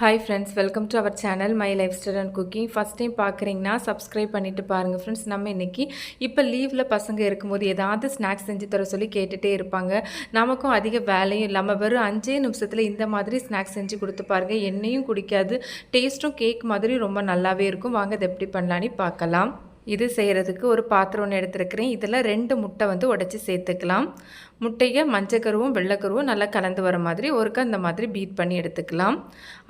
Hi friends welcome to our channel my lifestyle and cooking first time பார்க்குறீங்கன்னா subscribe பண்ணிட்டு பாருங்கள் friends நம்ம இன்றைக்கி இப்போ லீவில் பசங்க இருக்கும்போது ஏதாவது ஸ்நாக்ஸ் செஞ்சு தர சொல்லி கேட்டுகிட்டே இருப்பாங்க. நமக்கும் அதிக வேலையும் இல்லாமல் வெறும் அஞ்சே நிமிஷத்தில் இந்த மாதிரி ஸ்நாக்ஸ் செஞ்சு கொடுத்து பாருங்கள் எண்ணெயும் குடிக்காது டேஸ்ட்டும் கேக் மாதிரி ரொம்ப நல்லாவே இருக்கும். வாங்க அதை எப்படி பண்ணலான்னு பார்க்கலாம். இது செய்கிறதுக்கு ஒரு பாத்திரம் ஒன்று எடுத்துருக்கிறேன். இதில் ரெண்டு முட்டை வந்து உடச்சி சேர்த்துக்கலாம். முட்டையை மஞ்சக்கருவும் வெள்ளைக்கருவும் நல்லா கலந்து வர மாதிரி ஒருக்க இந்த மாதிரி பீட் பண்ணி எடுத்துக்கலாம்.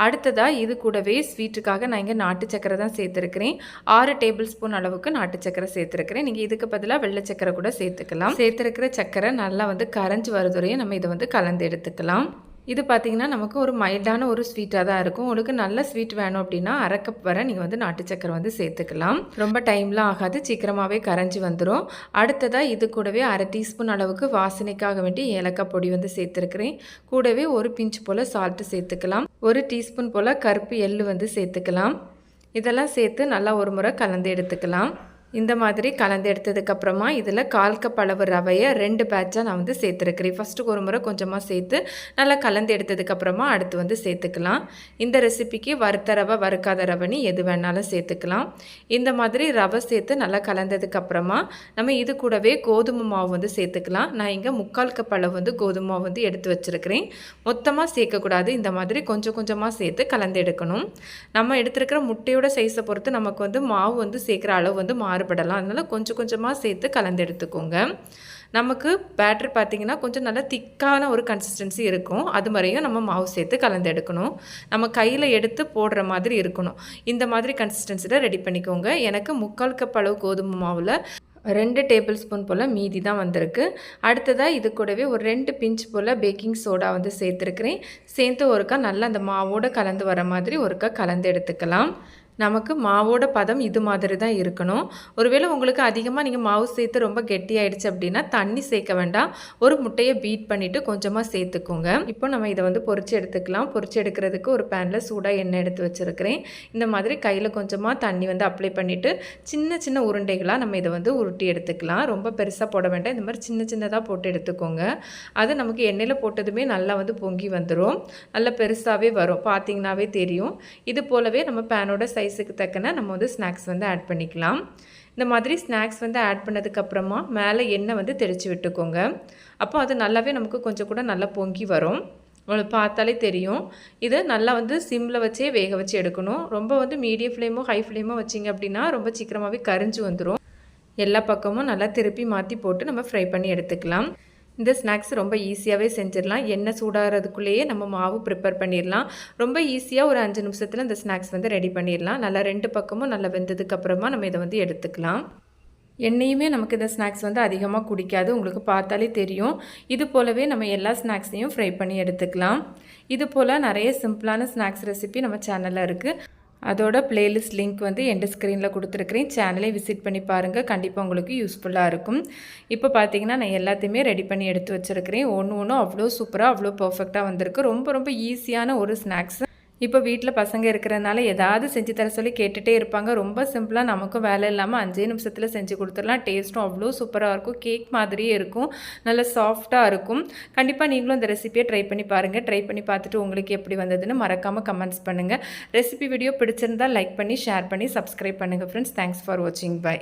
அடுத்ததாக இது கூடவே ஸ்வீட்டுக்காக நான் இங்கே நாட்டு சக்கரை தான் சேர்த்துருக்கிறேன். ஆறு டேபிள் ஸ்பூன் அளவுக்கு நாட்டு சக்கரை சேர்த்துருக்கிறேன். நீங்கள் இதுக்கு பதிலாக வெள்ளை சக்கரை கூட சேர்த்துக்கலாம். சேர்த்துருக்கிற சக்கரை நல்லா வந்து கரைஞ்சி வரதுறையும் நம்ம இதை வந்து கலந்து எடுத்துக்கலாம். இது பார்த்திங்கன்னா நமக்கு ஒரு மைல்டான ஒரு ஸ்வீட்டாக தான் இருக்கும். உங்களுக்கு நல்ல ஸ்வீட் வேணும் அப்படின்னா அரை கப் வர நீங்கள் வந்து நாட்டு சக்கரை வந்து சேர்த்துக்கலாம். ரொம்ப டைம்லாம் ஆகாது. சீக்கிரமாகவே கரைஞ்சி வந்துடும் அடுத்ததாக இது கூடவே அரை டீஸ்பூன் அளவுக்கு வாசனைக்காக வேண்டி ஏலக்காய் பொடி வந்து சேர்த்துருக்கிறேன். கூடவே ஒரு பிஞ்ச் போல் சால்ட்டு சேர்த்துக்கலாம். ஒரு டீஸ்பூன் போல் கருப்பு எள்ளு வந்து சேர்த்துக்கலாம். இதெல்லாம் சேர்த்து நல்லா ஒரு முறை கலந்து எடுத்துக்கலாம். இந்த மாதிரி கலந்து எடுத்ததுக்கப்புறமா இதில் கால் கப் அளவு ரவையை ரெண்டு பேட்சாக நான் வந்து சேர்த்துருக்கிறேன். ஃபஸ்ட்டு ஒரு முறை கொஞ்சமாக சேர்த்து நல்லா கலந்து எடுத்ததுக்கப்புறமா அடுத்து வந்து சேர்த்துக்கலாம். இந்த ரெசிபிக்கு வறுத்த ரவை வறுக்காத ரவைன்னு எது வேணாலும் சேர்த்துக்கலாம். இந்த மாதிரி ரவை சேர்த்து நல்லா கலந்ததுக்கப்புறமா நம்ம இது கூடவே கோதுமை மாவு வந்து சேர்த்துக்கலாம். நான் இங்கே முக்கால் கப் அளவு வந்து கோதுமை மாவு வந்து எடுத்து வச்சுருக்கிறேன். மொத்தமாக சேர்க்கக்கூடாது இந்த மாதிரி கொஞ்சம் கொஞ்சமாக சேர்த்து கலந்து எடுக்கணும். நம்ம எடுத்துருக்கிற முட்டையோட சைஸை பொறுத்து நமக்கு வந்து மாவு வந்து சேர்க்குற அளவு வந்து மாறு மாறுபடலாம் அதனால் கொஞ்சம் கொஞ்சமாக சேர்த்து கலந்து எடுத்துக்கோங்க. நமக்கு பேட்டர் பார்த்திங்கன்னா கொஞ்சம் நல்லா திக்கான ஒரு கன்சிஸ்டன்சி இருக்கும். அது மாதிரியும் நம்ம மாவு சேர்த்து கலந்து எடுக்கணும். நம்ம கையில் எடுத்து போடுற மாதிரி இருக்கணும். இந்த மாதிரி கன்சிஸ்டன்சியில் ரெடி பண்ணிக்கோங்க. எனக்கு முக்கால் கப் அளவு கோதுமை மாவில் ரெண்டு டேபிள் ஸ்பூன் போல் மீதி தான் வந்திருக்கு. அடுத்ததாக இது கூடவே ஒரு ரெண்டு பிஞ்ச் போல் பேக்கிங் சோடா வந்து சேர்த்துருக்குறேன். சேர்த்து ஒருக்கா நல்லா அந்த மாவோடு கலந்து வர மாதிரி ஒருக்கா கலந்து எடுத்துக்கலாம். நமக்கு மாவோட பதம் இது மாதிரி தான் இருக்கணும். ஒருவேளை உங்களுக்கு அதிகமாக நீங்கள் மாவு சேர்த்து ரொம்ப கெட்டியாயிடுச்சு அப்படின்னா தண்ணி சேர்க்க வேண்டாம். ஒரு முட்டையை பீட் பண்ணிவிட்டு கொஞ்சமாக சேர்த்துக்கோங்க. இப்போ நம்ம இதை வந்து பொறிச்சு எடுத்துக்கலாம். பொறிச்சு எடுக்கிறதுக்கு ஒரு பேனில் சூடாக எண்ணெய் எடுத்து வச்சுருக்கிறேன். இந்த மாதிரி கையில் கொஞ்சமாக தண்ணி வந்து அப்ளை பண்ணிவிட்டு சின்ன சின்ன உருண்டைகளாக நம்ம இதை வந்து உருட்டி எடுத்துக்கலாம். ரொம்ப பெருசாக போட வேண்டாம். இந்த மாதிரி சின்ன சின்னதாக போட்டு எடுத்துக்கோங்க. அது நமக்கு எண்ணெயில் போட்டதுமே நல்லா வந்து பொங்கி வந்துடும் நல்லா பெருசாகவே வரும். பார்த்திங்கனாவே தெரியும். இது போலவே நம்ம பேனோட சைஸ் சைஸுக்கு தக்கன நம்ம வந்து ஸ்நாக்ஸ் வந்து ஆட் பண்ணிக்கலாம். இந்த மாதிரி ஸ்நாக்ஸ் வந்து ஆட் பண்ணதுக்கப்புறமா மேலே எண்ணெய் வந்து தெளித்து விட்டுக்கோங்க. அப்போ அது நல்லாவே நமக்கு கொஞ்சம் கூட நல்லா பொங்கி வரும். உங்களுக்கு பார்த்தாலே தெரியும். இதை நல்லா வந்து சிம்மில் வச்சே வேக வச்சு எடுக்கணும். ரொம்ப வந்து மீடியம் ஃப்ளேமோ ஹை ஃப்ளேமோ வச்சிங்க அப்படின்னா ரொம்ப சீக்கிரமாகவே கரிஞ்சு வந்துடும் எல்லா பக்கமும் நல்லா திருப்பி மாற்றி போட்டு நம்ம ஃப்ரை பண்ணி எடுத்துக்கலாம். இந்த ஸ்நாக்ஸ் ரொம்ப ஈஸியாகவே செஞ்சிடலாம். எண்ணெய் சூடாகிறதுக்குள்ளேயே நம்ம மாவு ப்ரிப்பேர் பண்ணிடலாம். ரொம்ப ஈஸியாக ஒரு அஞ்சு நிமிஷத்தில் இந்த ஸ்நாக்ஸ் வந்து ரெடி பண்ணிடலாம். நல்லா ரெண்டு பக்கமும் நல்லா வெந்ததுக்கப்புறமா நம்ம இதை வந்து எடுத்துக்கலாம். எண்ணெயுமே நமக்கு இந்த ஸ்நாக்ஸ் வந்து அதிகமாக குடிக்காது. உங்களுக்கு பார்த்தாலே தெரியும். இது போலவே நம்ம எல்லா ஸ்நாக்ஸையும் ஃப்ரை பண்ணி எடுத்துக்கலாம். இது போல் நிறைய சிம்பிளான ஸ்நாக்ஸ் ரெசிபி நம்ம சேனலில் இருக்குது அதோட பிளேலிஸ்ட் லிங்க் வந்து எந்த ஸ்க்ரீனில் கொடுத்துருக்குறேன். சேனலே விசிட் பண்ணி பாருங்கள் கண்டிப்பாக உங்களுக்கு யூஸ்ஃபுல்லாக இருக்கும். இப்போ பார்த்தீங்கன்னா நான் எல்லாத்தையுமே ரெடி பண்ணி எடுத்து வச்சுருக்கிறேன். ஒன்று ஒன்றும் அவ்வளோ சூப்பராக அவ்வளோ பர்ஃபெக்டாக வந்திருக்கு. ரொம்ப ரொம்ப ஈஸியான ஒரு ஸ்நாக்ஸ் இப்போ வீட்டில் பசங்க இருக்கிறதுனால ஏதாவது செஞ்சு தர சொல்லி கேட்டுகிட்டே இருப்பாங்க. ரொம்ப சிம்பிளாக நமக்கும் வேலை இல்லாமல் அஞ்சே நிமிஷத்தில் செஞ்சு கொடுத்துடலாம். டேஸ்ட்டும் அவ்வளோ சூப்பராக இருக்கும். கேக் மாதிரியே இருக்கும். நல்ல சாஃப்டாக இருக்கும். கண்டிப்பாக நீங்களும் இந்த ரெசிபியை ட்ரை பண்ணி பாருங்கள் ட்ரை பண்ணி பார்த்துட்டு உங்களுக்கு எப்படி வந்ததுன்னு மறக்காமல் கமெண்ட்ஸ் பண்ணுங்கள் ரெசிபி வீடியோ பிடிச்சிருந்தால் லைக் பண்ணி ஷேர் பண்ணி சப்ஸ்கிரைப் பண்ணுங்கள் ஃப்ரெண்ட்ஸ் தேங்க்ஸ் ஃபார் வாட்சிங் பை